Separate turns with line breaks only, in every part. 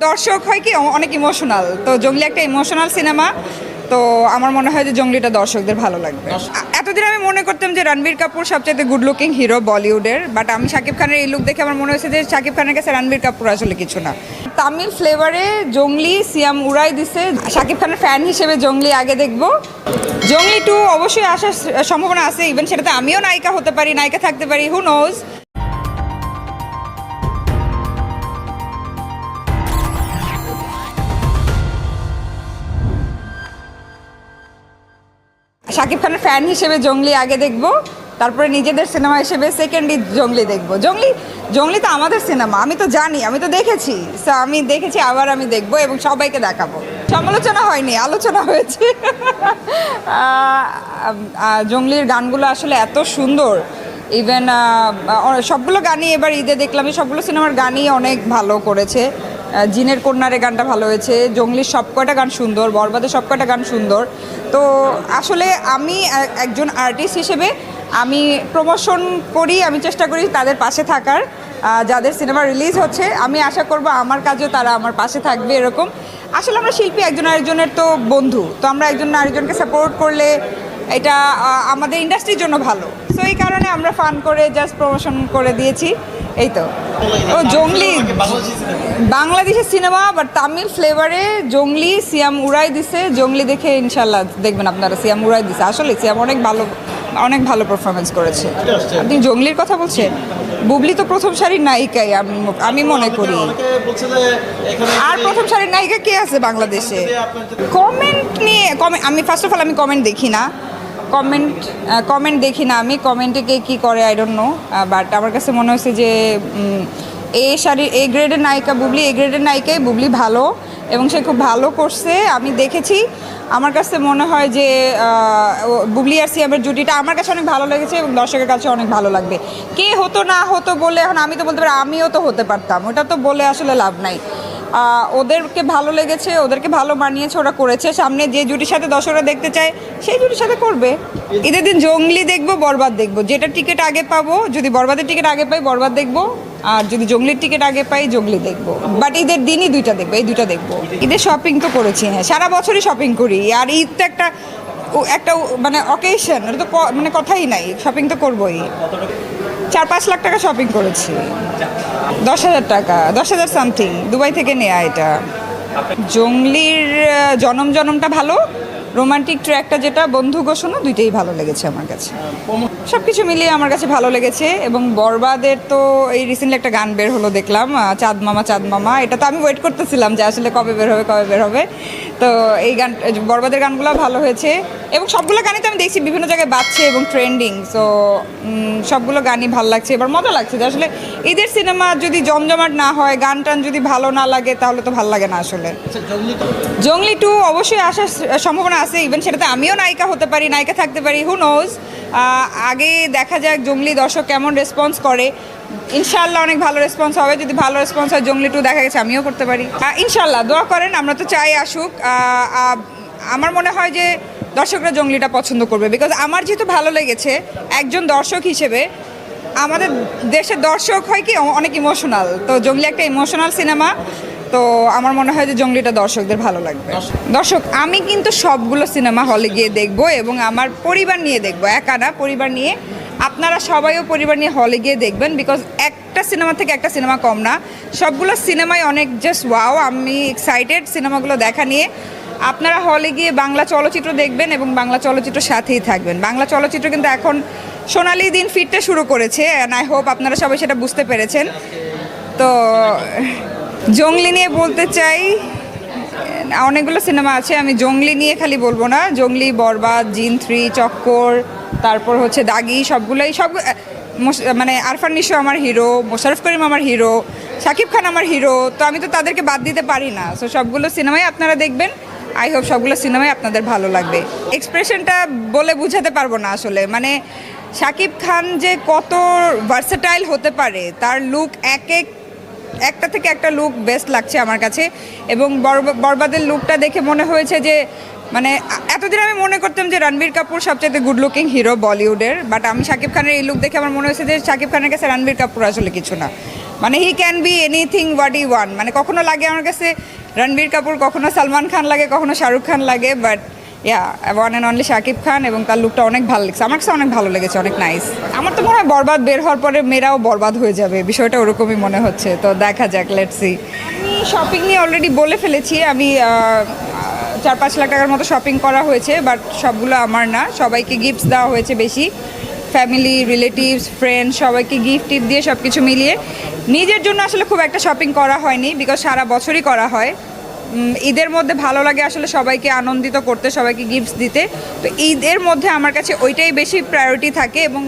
দর্শক হয় কি অনেক ইমোশনাল তো জঙ্গলি একটা ইমোশনাল সিনেমা তো আমার মনে হয় যে জঙ্গলিটা দর্শকদের ভালো লাগবে। এতদিন আমি মনে করতাম যে রণবীর কাপুর সবচেয়ে গুড লুকিং হিরো বলিউডের বাট আমি শাকিব খানের এই লুক দেখে আমার মনে হয়েছে যে শাকিব খানের কাছে রণবীর কাপুর আসলে কিছু না। তামিল ফ্লেভারে জঙ্গলি সিয়াম উড়াই দিছে। শাকিব খানের ফ্যান হিসেবে জঙ্গলি আগে দেখব। জঙ্গলি টু অবশ্যই আসার সম্ভাবনা আছে ইভেন সেটাতে আমিও নায়িকা হতে পারি নায়িকা থাকতে পারি হু নোজ শাকিব খানের ফ্যান হিসেবে জঙ্গলি আগে দেখব, তারপরে নিজেদের সিনেমা হিসেবে সেকেন্ডলি জঙ্গলি দেখব। জঙ্গলি জঙ্গলি তো আমাদের সিনেমা আমি তো জানি, আমি তো দেখেছি। সো আমি দেখেছি, আবার আমি দেখব এবং সবাইকে দেখাবো। সমালোচনা হয়নি, আলোচনা হয়েছে। জঙ্গলির গানগুলো আসলে এত সুন্দর। ইভেন সবগুলো গানই এবার ঈদে দেখলাম, সবগুলো সিনেমার গানই অনেক ভালো করেছে। জিনের কন্যারে গানটা ভালো হয়েছে, জঙ্গলির সব কয়টা গান সুন্দর, বরবাদের সব কয়টা গান সুন্দর। তো আসলে আমি একজন আর্টিস্ট হিসেবে আমি প্রমোশন করি, আমি চেষ্টা করি তাদের পাশে থাকার। যাদের সিনেমা রিলিজ হচ্ছে, আমি আশা করব আমার কাজেও তারা আমার পাশে থাকবে এরকম। আসলে আমরা শিল্পী একজন আরেকজনের তো বন্ধু, তো আমরা একজন আরেকজনকে সাপোর্ট করলে এটা আমাদের ইন্ডাস্ট্রির জন্য ভালো। সো এই কারণে আমরা ফান করে জাস্ট প্রমোশন করে দিয়েছি। এই তো। ও জঙ্গলি। বাংলাদেশের সিনেমা বাট তামিল ফ্লেভারে জঙ্গলি সিয়াম উড়াই দিছে। জঙ্গলি দেখে ইনশাল্লাহ দেখবেন আপনারা সিয়াম উড়াই দিছে। আসলে সিয়াম অনেক ভালো অনেক ভালো পারফরমেন্স করেছে। আপনি জঙ্গলির কথা বলছেন? বুবলি তো প্রথম সারির নায়িকাই আমি আমি মনে করি। আর প্রথম সারির নায়িকা কে আছে বাংলাদেশে? কমেন্ট নিয়ে কমেন্ট আমি ফার্স্ট অফ অল আমি কমেন্ট দেখি না। কমেন্ট কমেন্ট দেখি না আমি। কমেন্টে কে কী করে আই ডোন্ট নো বাট আমার কাছে মনে হচ্ছে যে এ শাড়ি, এ গ্রেডের নায়িকা বুবলি, এ গ্রেডের নায়িকাই বুবলি ভালো এবং সে খুব ভালো করছে, আমি দেখেছি। আমার কাছে মনে হয় যে বুবলি আর সিয়ামের জুটিটা আমার কাছে অনেক ভালো লেগেছে এবং দর্শকের কাছে অনেক ভালো লাগবে। কে হতো না হতো বলে, এখন আমি তো বলতে পারি, আমিও তো হতে পারতাম। ওটা তো বলে আসলে লাভ নাই। ওদেরকে ভালো লেগেছে, ওদেরকে ভালো মানিয়েছে ওরা করেছে। সামনে যে জুটির সাথে দর্শকরা দেখতে চায়, সেই জুটির সাথে করবে। ঈদের দিন জঙ্গলি দেখব, বরবাদ দেখব। যেটা টিকিট আগে পাবো, যদি বরবাদের টিকিট আগে পাই, বরবাদ দেখব। আর যদি জঙ্গলির টিকিট আগে পাই, জঙ্গলি দেখব। বাট ঈদের দিনই দুইটা দেখব, এই দুইটা দেখব। ঈদের শপিং তো করেছি হ্যাঁ। সারা বছরই শপিং করি। আর ঈদ তো একটা একটা মানে অকেশন ওটা তো মানে কথাই নাই। শপিং তো করবোই। চার পাঁচ লাখ টাকা শপিং করেছি। দশ হাজার টাকা, দশ হাজার সামথিং দুবাই থেকে নেয়া এটা। জঙ্গলির জনম জনমটা ভালো রোমান্টিক ট্র্যাকটা যেটা, বন্ধু ঘোষণা, দুইটাই ভালো লেগেছে আমার কাছে। সব কিছু মিলিয়ে আমার কাছে ভালো লেগেছে, এবং বরবাদের তো এই রিসেন্টলি একটা গান বের হলো দেখলাম চাঁদ মামা চাঁদ মামা। এটা তো আমি ওয়েট করতেছিলাম যে আসলে কবে বের হবে, কবে বের হবে। তো এই গান বরবাদের গানগুলো ভালো হয়েছে। এবং সবগুলো গানই তো আমি দেখছি বিভিন্ন জায়গায় বাজছে এবং ট্রেন্ডিং সো সবগুলো গানই ভালো লাগছে এবার মজা লাগছে যে আসলে ঈদের সিনেমা যদি জমজমাট না হয় গান টান যদি ভালো না লাগে তাহলে তো ভালো লাগে না আসলে।
তো
জঙ্গলি টু? অবশ্যই আসার সম্ভাবনা আছে ইভেন সেটাতে আমিও নায়িকা হতে পারি নায়িকা থাকতে পারি হু নোজ আগে দেখা যাক জঙ্গলি দর্শক কেমন রেসপন্স করে। ইনশাল্লাহ অনেক ভালো রেসপন্স হবে। যদি ভালো রেসপন্স হয়, জঙ্গলি টু দেখা গেছে, আমিও করতে পারি। ইনশাল্লাহ দোয়া করেন, আমরা তো চাই আসুক। আমার মনে হয় যে দর্শকরা জঙ্গলিটা পছন্দ করবে। বিকজ আমার যেহেতু ভালো লেগেছে, একজন দর্শক হিসেবে, আমাদের দেশের দর্শক হয় কি অনেক ইমোশনাল তো জঙ্গলি একটা ইমোশনাল সিনেমা তো আমার মনে হয় যে জঙ্গলিটা দর্শকদের ভালো লাগবে। দর্শক, আমি কিন্তু সবগুলো সিনেমা হলে গিয়ে দেখব এবং আমার পরিবার নিয়ে দেখব। একা না, পরিবার নিয়ে আপনারা সবাইও পরিবার নিয়ে হলে গিয়ে দেখবেন বিকজ একটা সিনেমা থেকে একটা সিনেমা কম না। সবগুলো সিনেমাই অনেক জাস্ট ওয়াও আমি এক্সাইটেড সিনেমাগুলো দেখা নিয়ে। আপনারা হলে গিয়ে বাংলা চলচ্চিত্র দেখবেন এবং বাংলা চলচ্চিত্র সাথেই থাকবেন। বাংলা চলচ্চিত্র কিন্তু এখন সোনালি দিন ফিরতে শুরু করেছে অ্যান্ড আই হোপ আপনারা সবাই সেটা বুঝতে পেরেছেন। তো জঙ্গলি নিয়ে বলতে চাই অনেকগুলো সিনেমা আছে, আমি জঙ্গলি নিয়ে খালি বলব না। জঙ্গলি, বরবাদ, জিন, থ্রি, চক্কর, তারপর হচ্ছে দাগি, সবগুলোই, সব মানে আরফান নিশো আমার হিরো মোশারফ করিম আমার হিরো, শাকিব খান আমার হিরো, তো আমি তো তাদেরকে বাদ দিতে পারি না। সো সবগুলো সিনেমাই আপনারা দেখবেন। আই হোপ সবগুলো সিনেমাই আপনাদের ভালো লাগবে। এক্সপ্রেশনটা বলে বুঝাতে পারব না আসলে। মানে শাকিব খান যে কত ভার্সেটাইল হতে পারে, তার লুক এক এক একটা থেকে একটা লুক বেস্ট লাগছে আমার কাছে। এবং বরবাদের লুকটা দেখে মনে হয়েছে যে মানে এতদিন আমি মনে করতাম যে রণবীর কাপুর সবচেয়ে গুড লুকিং হিরো বলিউডের বাট আমি শাকিব খানের এই লুক দেখে আমার মনে হয়েছে যে শাকিব খানের কাছে রণবীর কাপুর আসলে কিছু না। মানে he can be anything what he want মানে কখনো লাগে আমার কাছে রণবীর কাপুর, কখনো সালমান খান লাগে, কখনো শাহরুখ খান লাগে but yeah one and only Shakib Khan এবং তার লুকটা অনেক ভালো লেগেছে। আমার কাছে অনেক ভালো লেগেছে, অনেক নাইস আমার তো মনে হয় বরবাদ বের হওয়ার পরে মেয়েরাও বরবাদ হয়ে যাবে, বিষয়টা ওরকমই মনে হচ্ছে। তো দেখা যাক লেটস আমি শপিং নিয়ে অলরেডি বলে ফেলেছি, আমি চার পাঁচ লাখ টাকার মতো শপিং করা হয়েছে বাট সবগুলো আমার না। সবাইকে গিফটস দেওয়া হয়েছে বেশি। ফ্যামিলি রিলেটিভস ফ্রেন্ড সবাইকে গিফট টিপ দিয়ে সব কিছু মিলিয়ে। নিজের জন্য আসলে খুব একটা শপিং করা হয়নি বিকজ সারা বছরই করা হয়। ঈদের মধ্যে ভালো লাগে আসলে সবাইকে আনন্দিত করতে, সবাইকে গিফটস দিতে। তো ঈদের মধ্যে আমার কাছে ওইটাই বেশি প্রায়োরিটি থাকে এবং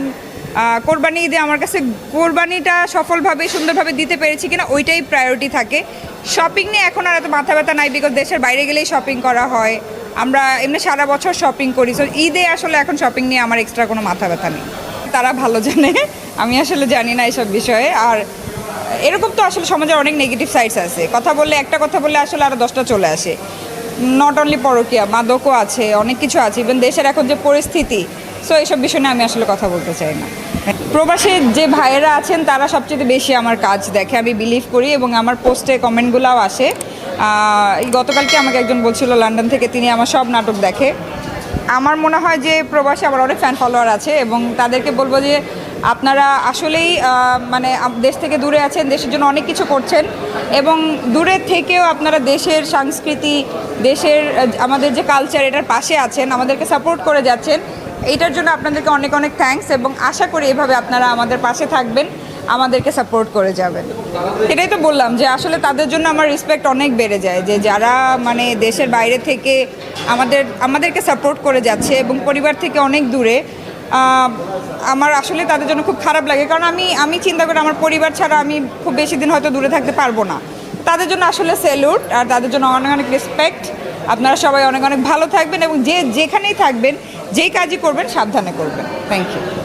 কোরবানি ঈদে আমার কাছে কোরবানিটা সফলভাবে, সুন্দরভাবে দিতে পেরেছি কিনা ওইটাই প্রায়োরিটি থাকে। শপিং নিয়ে এখন আর এত মাথা ব্যথা নাই বিকজ দেশের বাইরে গেলেই শপিং করা হয়। আমরা এমনি সারা বছর শপিং করি। সো ঈদে আসলে এখন শপিং নিয়ে আমার এক্সট্রা কোনো মাথা ব্যথা নেই। তারা ভালো জানে, আমি আসলে জানি না এইসব বিষয়ে। আর এরকম তো আসলে সমাজের অনেক নেগেটিভ সাইডস আছে। কথা বললে একটা কথা বললে আসলে আরও দশটা চলে আসে। নট অনলি পরকিয়া, মাদকও আছে, অনেক কিছু আছে। ইভেন দেশের এখন যে পরিস্থিতি সো এইসব বিষয় নিয়ে আমি আসলে কথা বলতে চাই না। প্রবাসে যে ভাইয়েরা আছেন, তারা সবচেয়ে বেশি আমার কাজ দেখে। আমি বিলিভ করি এবং আমার পোস্টে কমেন্টগুলোও আসে। গতকালকে আমাকে একজন বলছিল, লন্ডন থেকে তিনি আমার সব নাটক দেখে। আমার মনে হয় যে প্রবাসে আমার অনেক ফ্যান ফলোয়ার আছে এবং তাদেরকে বলব যে আপনারা আসলেই মানে দেশ থেকে দূরে আছেন, দেশের জন্য অনেক কিছু করছেন এবং দূরে থেকেও আপনারা দেশের সংস্কৃতি, দেশের আমাদের যে কালচার এটার পাশে আছেন, আমাদেরকে সাপোর্ট করে যাচ্ছেন এইটার জন্য আপনাদেরকে অনেক অনেক থ্যাঙ্কস এবং আশা করি এভাবে আপনারা আমাদের পাশে থাকবেন। আমাদেরকে সাপোর্ট করে যাবেন। এটাই তো বললাম যে আসলে তাদের জন্য আমার রেসপেক্ট অনেক বেড়ে যায় যে যারা মানে দেশের বাইরে থেকে আমাদের, আমাদেরকে সাপোর্ট করে যাচ্ছে এবং পরিবার থেকে অনেক দূরে আমার আসলে তাদের জন্য খুব খারাপ লাগে। কারণ আমি আমি চিন্তা করি আমার পরিবার ছাড়া আমি খুব বেশি দিন হয়তো দূরে থাকতে পারব না। তাদের জন্য আসলে স্যালুট আর তাদের জন্য অনেক অনেক রেসপেক্ট আপনারা সবাই অনেক অনেক ভালো থাকবেন এবং যে, যেখানেই থাকবেন, যেই কাজই করবেন, সাবধানে করবেন। Thank you